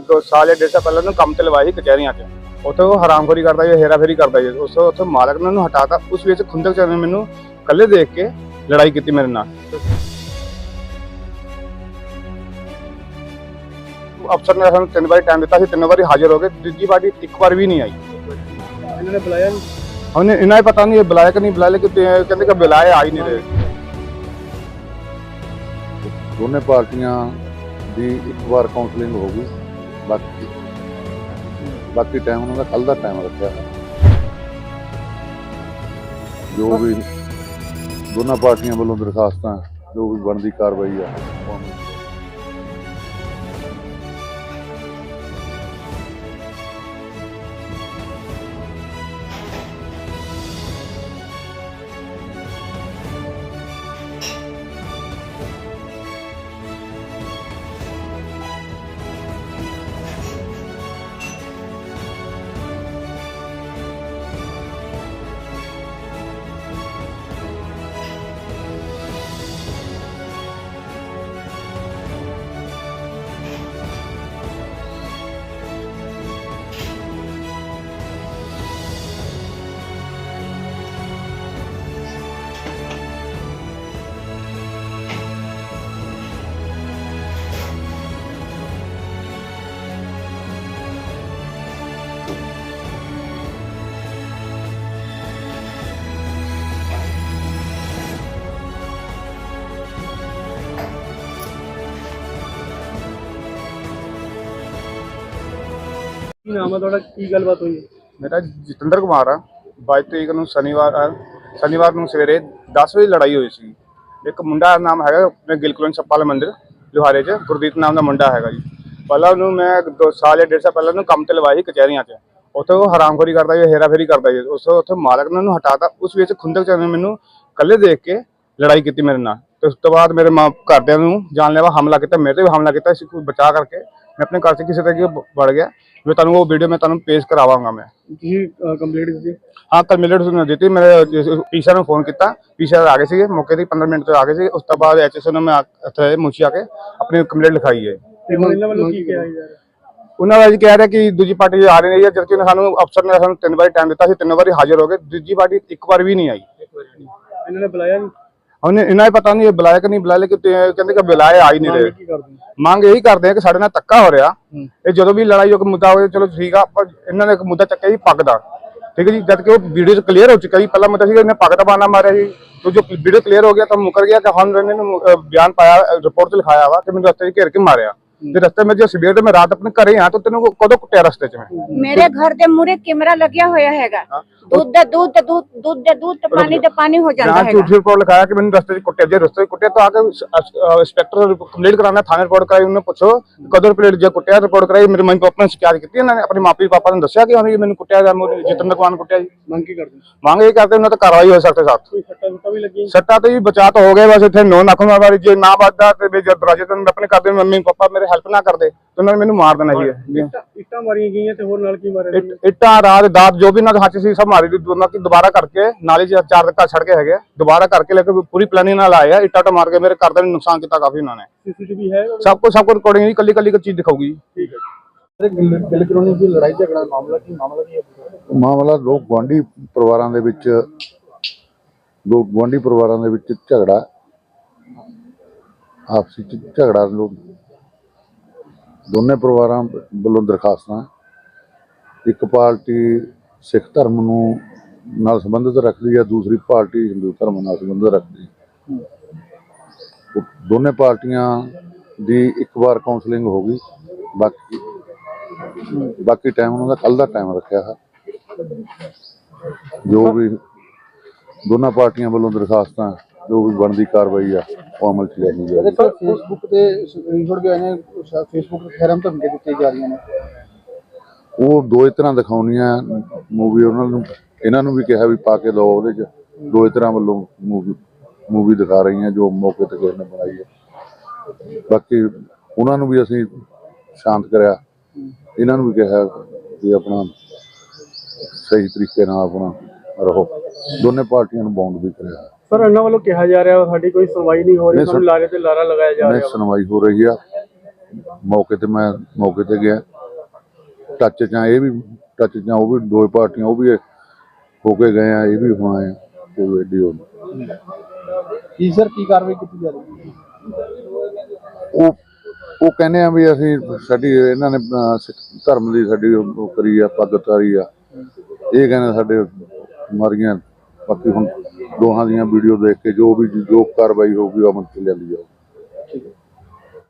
ਦੋ ਸਾਲ ਜਾਂ ਡੇਢ ਸਾਲ ਪਹਿਲਾਂ ਨੂੰ ਕੰਮ ਤੇ ਲਵਾਇਆ ਸੀ ਕਚਹਿਰੀਆਂ 'ਚ। ਉੱਥੇ ਉਹ ਹਰਾਮਖੋਰੀ ਕਰਦਾ ਜੀ ਹੇਰਾਫੇਰੀ ਕਰਦਾ ਜੀ ਉਸ ਤੋਂ ਉੱਥੇ ਮਾਲਕ ਨੇ ਉਹਨੂੰ ਹਟਾਤਾ। ਉਸ ਵਿੱਚ ਖੁੰਦਕ ਚ ਨੇ ਮੈਨੂੰ ਇਕੱਲੇ ਦੇਖ ਕੇ ਲੜਾਈ ਕੀਤੀ ਮੇਰੇ ਨਾਲ। ਅਫਸਰ ਨੇ ਸਾਨੂੰ ਤਿੰਨ ਵਾਰੀ ਟਾਈਮ ਦਿੱਤਾ ਸੀ ਤਿੰਨ ਵਾਰੀ ਹਾਜ਼ਰ ਹੋ ਗਏ। ਦੂਜੀ ਵਾਰੀ ਇੱਕ ਵਾਰ ਵੀ ਨਹੀਂ ਆਈ। ਇਹਨਾਂ ਨੇ ਬੁਲਾਇਆ ਨਹੀਂ ਹੁਣ ਇਹਨਾਂ ਨੂੰ ਪਤਾ ਨਹੀਂ ਇਹ ਬੁਲਾਇਆ ਕਿ ਨਹੀਂ ਬੁਲਾਇਆ ਲੇਕਿਨ ਤੇ- ਕਹਿੰਦੇ ਕਿ ਬੁਲਾਇਆ ਆ ਹੀ ਨਹੀਂ ਰਹੇ। ਦੋਨੇ ਪਾਰਟੀਆਂ ਦੀ ਇੱਕ ਵਾਰ ਕਾਉਂਸਲਿੰਗ ਹੋ ਗਈ। ਬਾਕੀ ਬਾਕੀ ਟਾਈਮ ਉਹਨਾਂ ਦਾ ਕੱਲ ਦਾ ਟਾਈਮ ਰੱਖਿਆ ਹੈ ਜੋ ਵੀ ਦੋਨਾਂ ਪਾਰਟੀਆਂ ਵੱਲੋਂ ਦਰਖਾਸਤਾਂ, ਜੋ ਵੀ ਬਣਦੀ ਕਾਰਵਾਈ ਆ ਕੀ ਨਾਮ ਹੈ ਤੁਹਾਡਾ? ਕੀ ਗੱਲਬਾਤ ਹੋਈ ਹੈ? ਮੇਰਾ ਜਤਿੰਦਰ ਕੁਮਾਰ ਆ। 22 ਤਰੀਕ ਨੂੰ ਸ਼ਨੀਵਾਰ ਆ, ਸ਼ਨੀਵਾਰ ਨੂੰ ਸਵੇਰੇ 10 ਵਜੇ ਲੜਾਈ ਹੋਈ ਸੀ। ਇੱਕ ਮੁੰਡਾ ਦਾ ਨਾਮ ਹੈਗਾ ਆਪਣੇ ਗਿਲ ਕਲੋਨੀ ਸੱਪਾਲ ਮੰਦਿਰ ਲੋਹਾਰੇ 'ਚ ਗੁਰਦੀਪ ਨਾਮ ਦਾ ਮੁੰਡਾ ਹੈਗਾ ਜੀ। ਪਹਿਲਾਂ ਉਹਨੂੰ ਮੈਂ ਦੋ ਸਾਲ ਜਾਂ ਡੇਢ ਸਾਲ ਪਹਿਲਾਂ ਉਹਨੂੰ ਕੰਮ ਤੇ ਲਵਾਇਆ ਸੀ ਕਚਹਿਰੀਆਂ 'ਚ। ਉੱਥੇ ਉਹ ਹਰਾਮਖੋਰੀ ਕਰਦਾ ਜੀ ਹੇਰਾਫੇਰੀ ਕਰਦਾ ਜੀ ਉਸ ਉੱਥੇ ਮਾਲਕ ਨੇ ਉਹਨੂੰ ਹਟਾਤਾ। ਉਸ ਵਿੱਚ ਖੁੰਦਕ ਚ ਨੇ ਮੈਨੂੰ ਇਕੱਲੇ ਦੇਖ ਕੇ ਲੜਾਈ ਕੀਤੀ ਮੇਰੇ ਨਾਲ। ਤੇ ਉਸ ਤੋਂ ਬਾਅਦ ਮੇਰੇ ਮਾਂ ਘਰਦਿਆਂ ਨੂੰ ਜਾਨਲੇਵਾ ਹਮਲਾ ਕੀਤਾ ਮੇਰੇ ਤੇ ਵੀ ਹਮਲਾ ਕੀਤਾ। ਸੀ ਕੋਈ ਬਚਾ ਕਰਕੇ ਮੈਂ ਆਪਣੇ ਘਰ 'ਚ ਕਿਸੇ ਤਰੀਕੇ ਵੜ ਗਿਆ। ਮੈਂ ਤੁਹਾਨੂੰ ਉਹ ਵੀਡੀਓ ਮੈਂ ਤੁਹਾਨੂੰ ਪੇਸ਼ ਕਰਾਵਾਂਗਾ ਮੈਂ। ਤੁਸੀਂ ਕੰਪਲੀਟ ਦਿੱਤੀ ਹਾਂ ਕੱਲ ਮਿਲਟ ਨੂੰ ਦਿੱਤੀ ਮੇਰੇ ਪੀਸਾ ਨੂੰ ਫੋਨ ਕੀਤਾ ਪੀਸਾ ਆ ਗਏ ਸੀਗੇ ਮੌਕੇ ਤੇ 15 ਮਿੰਟ ਤੋਂ ਆ ਗਏ ਸੀ ਉਸ ਤੋਂ ਬਾਅਦ ਐਚਐਸਓ ਨੂੰ ਮੈਂ ਇੱਥੇ ਮੁੱਛੀ ਆ ਕੇ ਆਪਣੀ ਕੰਪਲੇਂਟ ਲਿਖਾਈ ਹੈ। ਤੇ ਇਹਨਾਂ ਵੱਲੋਂ ਕੀ ਕਿਹਾ ਰਿਹਾ? ਉਹਨਾਂ ਦਾ ਜੀ ਕਹਿ ਰਿਹਾ ਕਿ ਦੂਜੀ ਪਾਰਟੀ ਆ ਰਹੀ ਨਹੀਂ ਹੈ ਜਦਕਿ ਉਹਨਾਂ ਸਾਨੂੰ ਅਫਸਰ ਨੇ ਸਾਨੂੰ ਤਿੰਨ ਵਾਰੀ ਟਾਈਮ ਦਿੱਤਾ ਸੀ ਤਿੰਨ ਵਾਰੀ ਹਾਜ਼ਰ ਹੋ ਗਏ ਦੂਜੀ ਪਾਰਟੀ ਇੱਕ ਵਾਰ ਵੀ ਨਹੀਂ ਆਈ। ਇਹਨਾਂ ਨੇ ਬੁਲਾਇਆ ਨਹੀਂ ਹੁਣ ਇਹਨਾਂ ਨੂੰ ਪਤਾ ਨਹੀਂ ਇਹ ਬੁਲਾਇਆ ਕਿ ਨਹੀਂ ਬੁਲਾਇਆ ਲੇਕਿਨ ਤੇ- ਕਹਿੰਦੇ ਕਿ ਬੁਲਾਇਆ ਆ ਹੀ ਨਹੀਂ ਰਹੇ। ਕੀ ਕਰਦੇ ਮੰਗ ਇਹੀ ਕਰਦੇ ਆ ਕਿ ਸਾਡੇ ਨਾਲ ਧੱਕਾ ਹੋ ਰਿਹਾ। ਇਹ ਜਦੋਂ ਵੀ ਲੜਾਈ ਹੋ ਮੁੱਦਾ ਹੋਵੇ ਚਲੋ ਠੀਕ ਆ ਆਪਾਂ ਇਹਨਾਂ ਨੇ ਇੱਕ ਮੁੱਦਾ ਚੱਕਿਆ ਜੀ ਪੱਗ ਦਾ। ਠੀਕ ਹੈ ਜੀ ਜਦ ਕਿ ਉਹ ਵੀਡੀਓ 'ਚ ਕਲੀਅਰ ਹੋ ਚੁੱਕਾ ਜੀ। ਪਹਿਲਾ ਮੁੱਦਾ ਸੀ ਇਹਨੇ ਪੱਗ ਦਾ ਬਾਨਾ ਮਾਰਿਆ ਤੇ ਜੋ ਵੀਡੀਓ ਕਲੀਅਰ ਹੋ ਗਿਆ ਤਾਂ ਮੁਕਰ ਗਿਆ ਕਿ ਹੁਣ ਇਹਨੇ ਨੂੰ ਅਹ, ਬਿਆਨ ਪਾਇਆ ਰਿਪੋਰਟ 'ਚ ਲਿਖਾਇਆ ਵਾ ਕਿ ਮੈਨੂੰ ਰਸਤੇ 'ਚ ਘੇਰ ਕੇ ਮਾਰਿਆ। ਤੇ ਰਸਤੇ ਵਿੱਚ ਜੇ ਸਵੇਰ ਤੇ ਮੈਂ ਰਾਤ ਆਪਣੇ ਘਰੇ ਆ ਤਾਂ ਤੈਨੂੰ ਕਦੋਂ ਕੁੱਟਿਆ ਰਸਤੇ 'ਚ ਮੈਂ ਮੇਰੇ ਘਰ ਦੇ ਮੂਰੇ ਕੈਮਰਾ ਲੱਗਿਆ ਹੋਇਆ ਹੈਗਾ ਦੁੱਧ ਦੇ ਦੁੱਧ ਤੇ ਦੁੱਧ ਦੁੱਧ ਦੇ ਦੁੱਧ ਤੇ ਪਾਣੀ ਤੇ ਪਾਣੀ ਹੋ ਜਾਂਦਾ ਜਾਂ ਹੈਗਾ ਝੂਠੀ ਰਿਪੋਰਟ ਲਿਖਾਇਆ ਕਿ ਮੈਨੂੰ ਰਸਤੇ 'ਚ ਕੁੱਟਿਆ ਜੇ ਰਸਤੇ 'ਚ ਕੁੱਟਿਆ ਤਾਂ ਆ ਕੇ ਇੰਸਪੈਕਟਰ ਕੰਪਲੀਟ ਕਰਾਣਾ ਥਾਣੇ ਰਿਪੋਰਟ ਕਰਾਈ ਉਹਨੇ ਪੁੱਛੋ ਕਦੋਂ ਰਿਪੋਰਟ ਜੇ ਕੁੱਟਿਆ ਰਿਪੋਰਟ ਕਰਾਈ ਮੇਰੇ ਮੰਮੀ ਪਾਪਾ ਨੇ ਸ਼ਿਕਾਇਤ ਕੀਤੀ ਇਹਨਾਂ ਨੇ ਆਪਣੇ ਮਾਪੇ ਪਾਪਾ ਨੂੰ ਦੱਸਿਆ ਕਿ ਉਹਨੇ ਮੈਨੂੰ ਕੁੱਟਿਆ ਜਾਂ ਮੇਰੇ ਜਿਤਨ ਕੁਮਾਰ ਕੁੱਟਿਆ ਜੀ ਮੰਗ ਕੀ ਕਰਦੇ ਮੰਗ ਇਹ ਕਰਦੇ ਉਹਨਾਂ ਤੇ ਕਾਰਵਾਈ ਹੋ ਸਕਤੇ ਸਾਥ ਕੋਈ ਸੱਟਾ ਸੁੱਟਾ ਵੀ ਲੱਗੀ ਸੱਟਾ ਤੇ ਵੀ ਬਚਾ ਤਾਂ ਹੋ ਗਏ ਬਸ ਇੱਥੇ ਨੋ ਨਖਮਾ ਵਾਲੀ ਜੇ ਨਾ ਵੱਜਦਾ ਤੇ ਵੀ ਜਦ ਦਰਵਾਜ਼ੇ ਤੋਂ ਮੈਂ ਆਪਣੇ ਕਰਦੇ ਮੰਮੀ ਪਾਪਾ ਮੇਰੇ ਹੈਲਪ ਨਾ ਕਰਦੇ ਤੇ ਉਹਨਾਂ ਨੇ ਮੈਨੂੰ ਮਾਰ ਦੇਣਾ ਸੀ ਇੱਟਾਂ ਇੱਟਾਂ ਮਾਰੀਆਂ ਗਈਆਂ ਤੇ ਹੋਰ ਨਾਲ ਕੀ ਮਾਰਿਆ ਇੱਟ- ਇੱਟਾਂ ਰਾਤ ਦਾਤ ਜੋ ਵੀ ਇਹਨਾਂ ਦੇ ਹੱਥ 'ਚ ਸੀ ਸਭ ਮਾਰੀ ਦੀ ਦੋਨਾਂ ਕੀ ਦੁਬਾਰਾ ਕਰਕੇ ਨਾਲੇ 'ਚ ਚਾਰ ਧੱਕਾ ਛੱਡ ਕੇ ਹੈਗੇ ਦੁਬਾਰਾ ਕਰਕੇ ਲੈ ਕੇ ਪੂਰੀ ਪਲਾਨਿੰਗ ਨਾਲ ਆਏ ਆ। ਇੱਟਾਂ ਟਾ ਮਾਰ ਕੇ ਮੇਰੇ ਘਰ ਦਾ ਵੀ ਨੁਕਸਾਨ ਕੀਤਾ ਕਾਫੀ ਉਹਨਾਂ ਨੇ। ਸੀਸੀਟੀਵੀ ਹੈ ਸਭ ਕੁਝ ਸਭ ਕੁਝ ਰਿਕਾਰਡਿੰਗ ਦੀ ਕੱਲੀ ਕੱਲੀ ਚੀਜ਼ ਦਿਖਾਊਗੀ ਠੀਕ ਹੈ ਗਿਲ ਕਲੋਨੀ ਦੀ ਲੜਾਈ ਝਗੜਾ ਮਾਮਲਾ ਕੀ? ਮਾਮਲਾ ਕੀ ਹੈ ਮਾਮਲਾ ਲੋਕ ਗੁਆਂਢੀ ਪਰਿਵਾਰਾਂ ਦੇ ਵਿੱਚ ਦੋ ਗੁਆਂਢੀ ਪਰਿਵਾਰਾਂ ਦੇ ਵਿੱਚ ਝਗੜਾ ਆਪਸੀ ਚ ਝਗੜਾ ਲੋਕ ਦੋਨੇ ਪਰਿਵਾਰਾਂ ਵੱਲੋਂ ਦਰਖਾਸਤਾਂ, ਇੱਕ ਪਾਰਟੀ ਸਿੱਖ ਧਰਮ ਨੂੰ ਨਾਲ ਸੰਬੰਧਿਤ ਰੱਖਦੀ ਹੈ, ਦੂਸਰੀ ਪਾਰਟੀ ਹਿੰਦੂ ਧਰਮ ਨਾਲ ਸੰਬੰਧਿਤ ਰੱਖਦੀ ਹੈ। ਦੋਨੇ ਪਾਰਟੀਆਂ ਦੀ ਇੱਕ ਵਾਰ ਕਾਉਂਸਲਿੰਗ ਹੋ ਗਈ, ਬਾਕੀ ਬਾਕੀ ਟਾਈਮ ਉਹਨਾਂ ਦਾ ਕੱਲ ਦਾ ਟਾਈਮ ਰੱਖਿਆ ਹੈ। ਜੋ ਵੀ ਦੋਨਾਂ ਪਾਰਟੀਆਂ ਵੱਲੋਂ ਦਰਖਾਸਤਾਂ ਜੋ ਵੀ ਬਣਦੀ ਕਾਰਵਾਈ ਆ ਉਹ ਅਮਲ ਚ ਲਿਆਂਦੀ ਜਾਏਗੀ ਸਰ ਫੇਸਬੁੱਕ ਤੇ ਸਕਰੀਨਸ਼ਾਟ ਆਏ ਨੇ ਫੇਸਬੁੱਕ ਤੇ ਖੈਰਮ ਧਮਕੇ ਦਿੱਤੀਆਂ ਜਾ ਰਹੀਆਂ ਨੇ। ਉਹ ਦੋ ਤਰ੍ਹਾਂ ਦਿਖਾਉਣੀਆਂ ਮੂਵੀ ਉਹਨਾਂ ਨੂੰ ਇਹਨਾਂ ਨੂੰ ਵੀ ਕਿਹਾ ਵੀ ਪਾ ਕੇ ਦਿਓ ਉਹਦੇ ਚ। ਦੋ ਤਰ੍ਹਾਂ ਵੱਲੋਂ ਮੂਵੀ ਮੂਵੀ ਦਿਖਾ ਰਹੀਆਂ ਜੋ ਮੌਕੇ ਤੇ ਕਿਸੇ ਨੇ ਬਣਾਈ ਹੈ ਬਾਕੀ ਉਹਨਾਂ ਨੂੰ ਵੀ ਅਸੀਂ ਸ਼ਾਂਤ ਕਰਿਆ। ਇਹਨਾਂ ਨੂੰ ਵੀ ਕਿਹਾ ਵੀ ਆਪਣਾ ਸਹੀ ਤਰੀਕੇ ਨਾਲ ਆਪਣਾ ਰਹੋ। ਦੋਨੇ ਪਾਰਟੀਆਂ ਨੂੰ ਬੌਂਡ ਵੀ ਕਰਿਆ। ਸਰ ਇਹਨਾਂ ਵੱਲੋਂ ਕਿਹਾ ਜਾ ਰਿਹਾ ਸਾਡੀ ਕੋਈ ਸੁਣਵਾਈ ਨਹੀਂ ਹੋ ਰਹੀ ਸਾਨੂੰ ਲਾਰੇ ਤੇ ਲਾਰਾ ਲਗਾਇਆ ਜਾ ਨਹੀਂ ਰਿਹਾ ਸੁਣਵਾਈ ਹੋ ਰਹੀ ਆ। ਮੌਕੇ ਤੇ ਮੈਂ ਮੌਕੇ ਤੇ ਗਿਆ। ਟੱਚ ਚ ਆ ਇਹ ਵੀ ਟੱਚ ਚ ਆ ਉਹ ਵੀ ਦੋ ਪਾਰਟੀਆਂ ਉਹ ਵੀ ਹੋ ਕੇ ਗਏ ਆ ਇਹ ਵੀ ਹੁਣ ਆਏ ਆ ਕੋਈ ਐਡੀ ਉਹ ਨਹੀਂ। ਕੀ ਸਰ ਕੀ ਕਾਰਵਾਈ ਕੀਤੀ ਜਾ ਰਹੀ ਹੈ? ਉਹ ਉਹ ਕਹਿੰਦੇ ਆ ਵੀ ਅਸੀਂ ਸਾਡੀ ਇਹਨਾਂ ਨੇ ਅਹ, ਸਿੱਖ ਧਰਮ ਦੀ ਸਾਡੀ ਉਹ ਉਹ ਕਰੀ ਆ ਪੱਗ ਤਾਰੀ ਆ। ਇਹ ਕਹਿੰਦੇ ਸਾਡੇ ਮਾਰੀਆਂ ਬਾਕੀ ਹੁਣ ਦੋਹਾਂ ਦੀਆਂ ਵੀਡੀਓ ਦੇਖ ਕੇ ਜੋ ਵੀ ਜੋ ਕਾਰਵਾਈ ਹੋਊਗੀ ਉਹ ਅਮਲ ਚ ਲਿਆਂਦੀ ਜਾਊਗੀ।